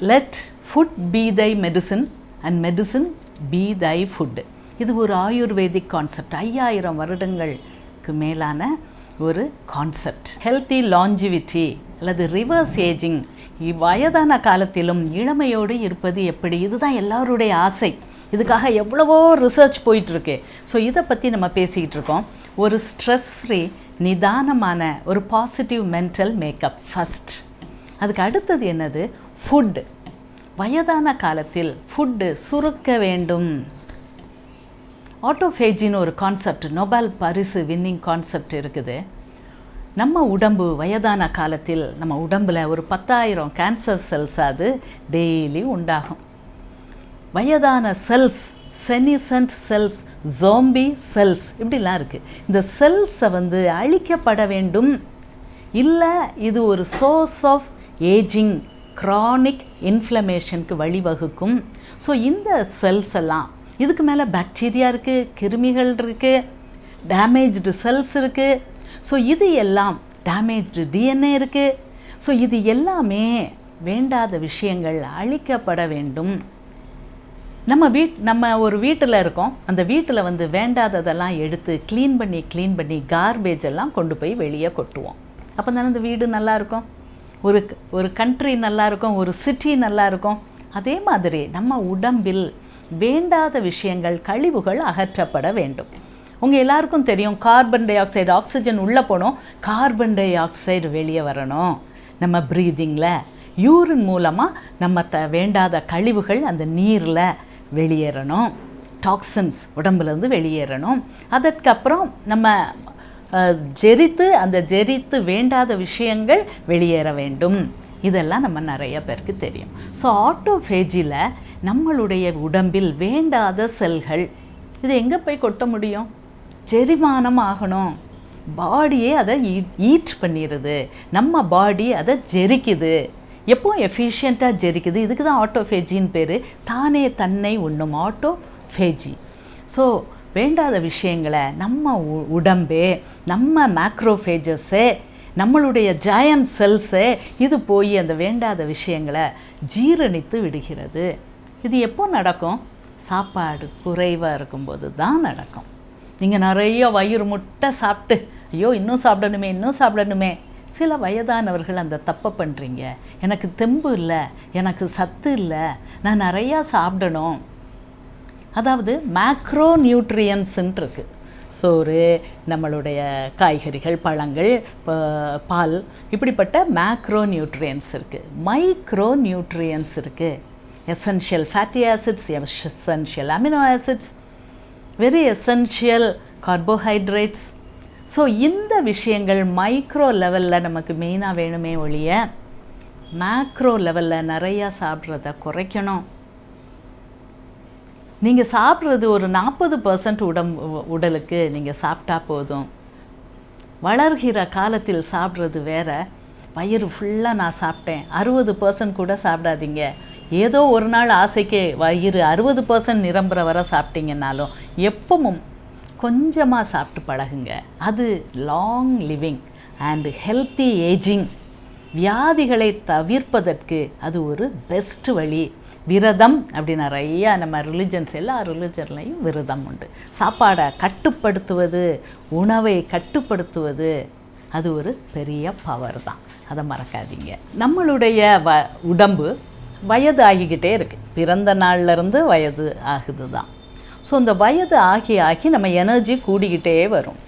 Let food by thy medicine and medicine by thy food இது ஒரு ayurvedic concept ஐயாயிரம் வருடங்களுக்கு மேலான ஒரு கான்செப்ட் ஹெல்த்தி லாஞ்சிவிட்டி அல்லது ரிவர்ஸ் ஏஜிங் வயதான காலத்திலும் இளமையோடு இருப்பது எப்படி? இதுதான் எல்லாருடைய ஆசை. இதுக்காக எவ்வளவோ ரிசர்ச் போயிட்டுருக்கு. ஸோ இதை பற்றி நம்ம பேசிக்கிட்டு இருக்கோம். ஒரு ஸ்ட்ரெஸ் ஃப்ரீ நிதானமான ஒரு பாசிட்டிவ் மென்டல் மேக்கப் ஃபஸ்ட் அதுக்கு அடுத்தது என்னது? ஃபுட்டு வயதான காலத்தில் ஃபுட்டு சுருக்க வேண்டும். ஆட்டோஃபேஜின்னு ஒரு கான்செப்ட் நொபல் பரிசு வின்னிங் கான்செப்ட் இருக்குது. நம்ம உடம்பு வயதான காலத்தில் நம்ம உடம்பில் ஒரு பத்தாயிரம் கேன்சர் செல்ஸ் அது டெய்லி உண்டாகும். வயதான cells senescent cells zombie cells இப்படிலாம் இருக்குது இந்த செல்ஸை வந்து அழிக்கப்பட வேண்டும். இல்லை இது ஒரு சோர்ஸ் ஆஃப் ஏஜிங் க்ரானிக் இன்ஃப்ளமேஷனுக்கு வழிவகுக்கும். ஸோ இந்த செல்ஸ் எல்லாம் இதுக்கு மேலே பாக்டீரியா இருக்குது கிருமிகள் இருக்குது டேமேஜ்டு செல்ஸ் இருக்குது ஸோ இது எல்லாம் டேமேஜ்டு டிஎன்ஏ இருக்குது ஸோ இது எல்லாமே வேண்டாத விஷயங்கள் அழிக்கப்பட வேண்டும். நம்ம வீட் நம்ம ஒரு வீட்டில் இருக்கோம். அந்த வீட்டில் வந்து வேண்டாததெல்லாம் எடுத்து க்ளீன் பண்ணி க்ளீன் பண்ணி கார்பேஜ் எல்லாம் கொண்டு போய் வெளியே கொட்டுவோம். அப்போ தானே அந்த வீடு நல்லாயிருக்கும் ஒரு ஒரு கண்ட்ரி நல்லா இருக்கும் ஒரு சிட்டி நல்லாயிருக்கும் அதே மாதிரி நம்ம உடம்பில் வேண்டாத விஷயங்கள் கழிவுகள் அகற்றப்பட வேண்டும். உங்கள் எல்லாருக்கும் தெரியும் கார்பன் டை ஆக்சைடு ஆக்சிஜன் உள்ளே போனோம் கார்பன் டை ஆக்சைடு வெளியே வரணும். நம்ம ப்ரீதிங்கில் யூரின் மூலமாக நம்ம த வேண்டாத கழிவுகள் அந்த நீரில் வெளியேறணும். டாக்ஸின்ஸ் உடம்புலேருந்து வெளியேறணும். அதற்கப்புறம் நம்ம ஜெரித்து அந்த ஜெரித்து வேண்டாத விஷயங்கள் வெளியேற வேண்டும். இதெல்லாம் நம்ம நிறைய பேருக்கு தெரியும். ஸோ ஆட்டோஃபேஜில் நம்மளுடைய உடம்பில் வேண்டாத செல்கள் இது எங்கே போய் கொட்ட முடியும்? செரிமானம் ஆகணும். பாடியே அதை ஈட் பண்ணிடுது நம்ம பாடி அதை ஜெரிக்குது. எப்போ எஃபிஷியண்ட்டாக ஜெரிக்குது? இதுக்கு தான் ஆட்டோஃபேஜின்னு பேர். தானே தன்னை உண்ணும் ஆட்டோஃபேஜி ஸோ வேண்டாத விஷயங்களை நம்ம உ- உடம்பே நம்ம மேக்ரோஃபேஜஸே நம்மளுடைய ஜாயம் செல்ஸு இது போய் அந்த வேண்டாத விஷயங்களை ஜீரணித்து விடுகிறது. இது எப்போ நடக்கும்? சாப்பாடு குறைவாக இருக்கும்போது தான் நடக்கும். நீங்கள் நிறைய வயிறு முட்டை சாப்பிட்டு ஐயோ இன்னும் சாப்பிடணுமே இன்னும் சாப்பிடணுமே. சில வயதானவர்கள் அந்த தப்பை பண்ணுறீங்க எனக்கு தெம்பு இல்லை எனக்கு சத்து இல்லை நான் நிறையா சாப்பிடணும். அதாவது மேக்ரோ நியூட்ரியன்ஸுன்ட்டு இருக்குது சோறு நம்மளுடைய காய்கறிகள் பழங்கள் பால் இப்படிப்பட்ட மேக்ரோ நியூட்ரியன்ஸ் இருக்குது மைக்ரோ நியூட்ரியன்ஸ் இருக்குது essential fatty acids essential amino acids very essential carbohydrates so இந்த விஷயங்கள் மைக்ரோ லெவலில் நமக்கு மெயினாக வேணுமே ஒழிய மேக்ரோ லெவலில் நிறையா சாப்பிட்றத குறைக்கணும். நீங்கள் சாப்பிட்றது ஒரு நாற்பது பர்சன்ட் உடம் உடலுக்கு நீங்கள் சாப்பிட்டா போதும். வளர்கிற காலத்தில் சாப்பிட்றது வேற. வயிறு ஃபுல்லாக நான் சாப்பிட்டேன். அறுபது பர்சன்ட் கூட சாப்பிடாதீங்க. ஏதோ ஒரு நாள் ஆசைக்கே வயிறு அறுபது பர்சன்ட் நிரம்புற வர சாப்பிட்டீங்கன்னாலும் எப்பவும் கொஞ்சமாக சாப்பிட்டு பழகுங்க. அது long living and healthy ageing வியாதிகளை தவிர்ப்பதற்கு அது ஒரு பெஸ்ட் வழி. விரதம் அப்படி நிறையா நம்ம ரிலிஜன்ஸ் எல்லா ரிலிஜன்லையும் விரதம் உண்டு. சாப்பாடை கட்டுப்படுத்துவது உணவை கட்டுப்படுத்துவது அது ஒரு பெரிய பவர் தான். அதை மறக்காதீங்க. நம்மளுடைய வ உடம்பு வயது ஆகிக்கிட்டே இருக்குது பிறந்த நாள்லேருந்து வயது ஆகுது தான். ஸோ இந்த வயது ஆகி ஆகி நம்ம எனர்ஜி கூடிக்கிட்டே வரும்.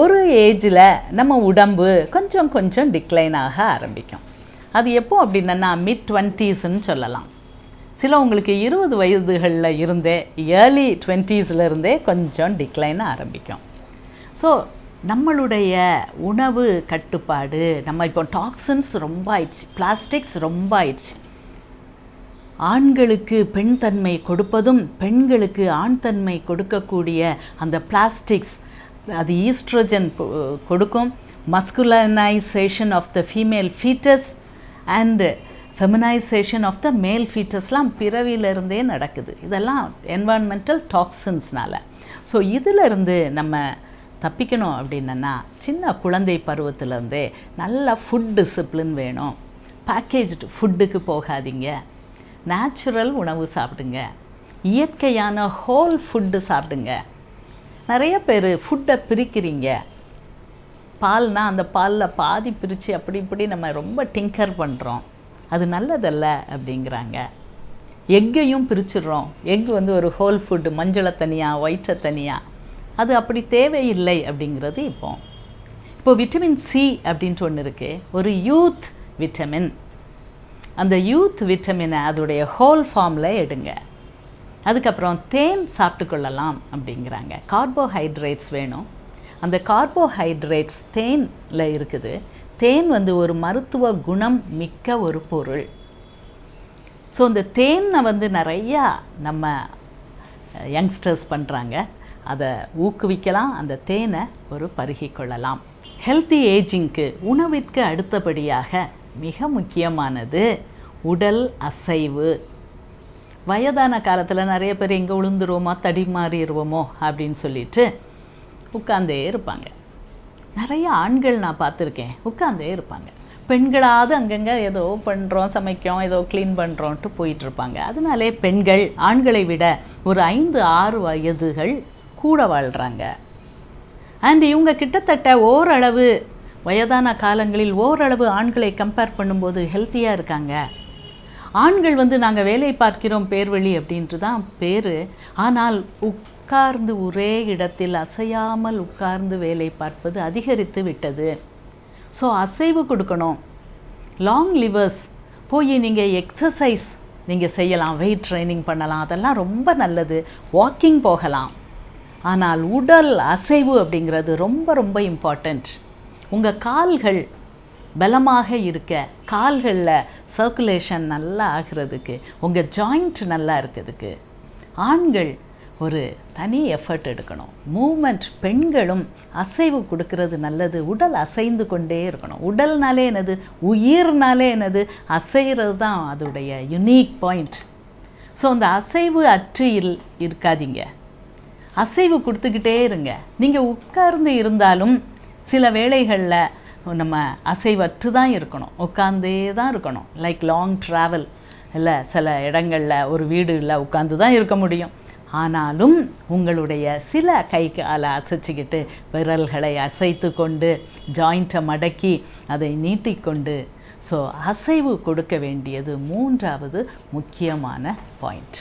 ஒரு ஏஜில் நம்ம உடம்பு கொஞ்சம் கொஞ்சம் டிக்ளைன் ஆக ஆரம்பிக்கும். அது எப்போ அப்படின்னா மிட் டுவெண்ட்டீஸ்ன்னு சொல்லலாம். சில உங்களுக்கு இருபது வயதுகளில் இருந்தே ஏர்லி இருந்தே கொஞ்சம் டிக்ளைன் ஆரம்பிக்கும். ஸோ நம்மளுடைய உணவு கட்டுப்பாடு நம்ம இப்போ டாக்ஸின்ஸ் ரொம்ப ஆயிடுச்சு பிளாஸ்டிக்ஸ் ரொம்ப ஆயிடுச்சு. ஆண்களுக்கு பெண் தன்மை கொடுப்பதும் பெண்களுக்கு ஆண் தன்மை கொடுக்கக்கூடிய அந்த பிளாஸ்டிக்ஸ் அது ஈஸ்ட்ரோஜன் கொடுக்கும். Masculinisation of the female foetus and feminisation of the male ஃபீட்டர்ஸ்லாம் பிறவியிலிருந்தே நடக்குது. இதெல்லாம் என்வான்மெண்டல் டாக்ஸின்ஸ்னால் ஸோ இதிலிருந்து நம்ம தப்பிக்கணும் அப்படின்னா சின்ன குழந்தை பருவத்திலேருந்தே நல்ல ஃபுட் டிசிப்ளின் வேணும். பேக்கேஜ்டு ஃபுட்டுக்கு போகாதீங்க. நேச்சுரல் உணவு சாப்பிடுங்க. இயற்கையான ஹோல் ஃபுட்டு சாப்பிடுங்க. நிறைய பேர் ஃபுட்டை பிரிக்கிறீங்க. பால்னால் அந்த பாலில் பாதி பிரித்து அப்படி இப்படி நம்ம ரொம்ப டிங்கர் பண்ணுறோம் அது நல்லதல்ல அப்படிங்கிறாங்க. எக்கையும் பிரிச்சிடுறோம். எக் வந்து ஒரு ஹோல் ஃபுட்டு மஞ்சளை தனியாக ஒயிட்டை தனியாக அது அப்படி தேவையில்லை அப்படிங்கிறது இப்போ. இப்போ விட்டமின் சி அப்படின்ட்டு ஒன்று இருக்குது ஒரு யூத் விட்டமின் அந்த யூத் விட்டமினை அதோடைய ஹோல் ஃபார்மில் எடுங்க. அதுக்கப்புறம் தேன் சாப்பிட்டு கொள்ளலாம் அப்படிங்கிறாங்க. கார்போஹைட்ரேட்ஸ் வேணும். அந்த கார்போஹைட்ரேட்ஸ் தேனில் இருக்குது. தேன் வந்து ஒரு மருத்துவ குணம் மிக்க ஒரு பொருள். ஸோ இந்த தேனை வந்து நிறையா நம்ம யங்ஸ்டர்ஸ் பண்ணுறாங்க அதை ஊக்குவிக்கலாம் அந்த தேனை ஒரு பருகி கொள்ளலாம் ஹெல்த்தி ஏஜிங்க்கு உணவிற்கு அடுத்தபடியாக மிக முக்கியமானது உடல் அசைவு. வயதான காலத்தில் நிறைய பேர் எங்கே விழுந்துருவோமோ தடி மாறிடுவோமோ அப்படின்னு சொல்லிட்டு உட்காந்தே இருப்பாங்க. நிறைய ஆண்கள் நான் பார்த்துருக்கேன். உட்காந்தே இருப்பாங்க. பெண்களாவது அங்கங்கே ஏதோ பண்ணுறோம் சமைக்கிறோம் ஏதோ க்ளீன் பண்ணுறோன்ட்டு போயிட்டுருப்பாங்க. அதனாலே பெண்கள் ஆண்களை விட ஒரு ஐந்து ஆறு வயதுகள் கூட வாழ்கிறாங்க அண்ட் இவங்க கிட்டத்தட்ட ஓரளவு வயதான காலங்களில் ஓரளவு ஆண்களை கம்பேர் பண்ணும்போது ஹெல்த்தியாக இருக்காங்க. ஆண்கள் வந்து நாங்கள் வேலை பார்க்கிறோம் பேர்வழி அப்படின்ட்டு தான் பேர். ஆனால் உட்கார்ந்து ஒரே இடத்தில் அசையாமல் உட்கார்ந்து வேலை பார்ப்பது அதிகரித்து விட்டது. ஸோ அசைவு கொடுக்கணும். லாங் லிவர்ஸ் போய் நீங்கள் எக்ஸசைஸ் நீங்கள் செய்யலாம். வெயிட் ட்ரைனிங் பண்ணலாம். அதெல்லாம் ரொம்ப நல்லது. வாக்கிங் போகலாம். ஆனால் உடல் அசைவு அப்படிங்கிறது ரொம்ப ரொம்ப இம்பார்ட்டண்ட் உங்கள் கால்கள் பலமாக இருக்க கால்களில் சர்க்குலேஷன் நல்லா ஆகிறதுக்கு உங்கள் ஜாயிண்ட் நல்லா இருக்கிறதுக்கு ஆண்கள் ஒரு தனி எஃபர்ட் எடுக்கணும். மூமெண்ட் பெண்களும் அசைவு கொடுக்கறது நல்லது. உடல் அசைந்து கொண்டே இருக்கணும். உடல்னாலே என்னது? உயிர்னாலே என்னது? அசைகிறது தான் அதோடைய யுனீக் பாயிண்ட் ஸோ அந்த அசைவு அற்று இல் இருக்காதீங்க. அசைவு கொடுத்துக்கிட்டே இருங்க. நீங்கள் உட்கார்ந்து இருந்தாலும் சில வேளைகளில் நம்ம அசைவற்று தான் இருக்கணும். உட்காந்தே தான் இருக்கணும். லைக் லாங் ட்ராவல் இல்லை சில இடங்களில் ஒரு வீடு இல்லை உட்காந்து தான் இருக்க முடியும். ஆனாலும் உங்களுடைய சில கை காலை அசைச்சிக்கிட்டு விரல்களை அசைத்து கொண்டு ஜாயிண்ட்டை மடக்கி அதை நீட்டிக்கொண்டு ஸோ அசைவு கொடுக்க வேண்டியது மூன்றாவது முக்கியமான பாயிண்ட்